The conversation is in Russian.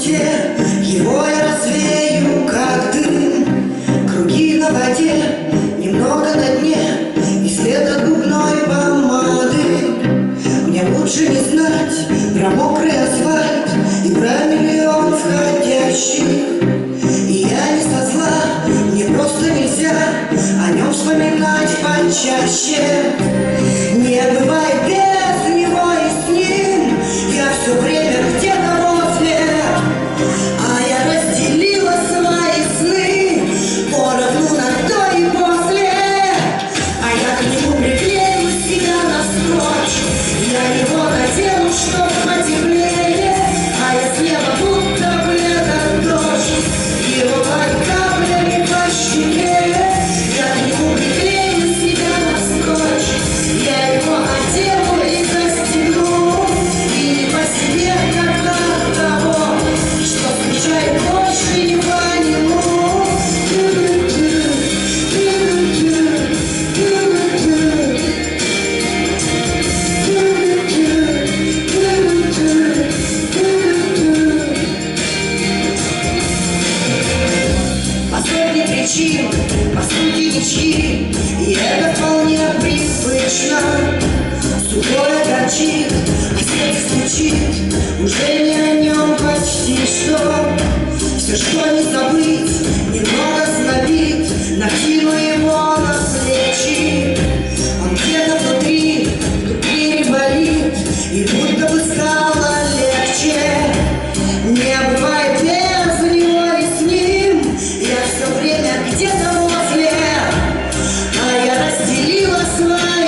суете Его я развею, как дым. Круги на воде, немного на дне И след от губной помады. Мне лучше не знать про мокрый асфальт И про миллион входящих. И я не со зла, мне просто нельзя О нем вспоминать почаще. Не бывает мне причин, по а сути ничьи, и это вполне прислышно. Сухой огорчит, а сердце стучит, уже не о нем почти что. Все, что не забыть, немного знобит, накину его slave.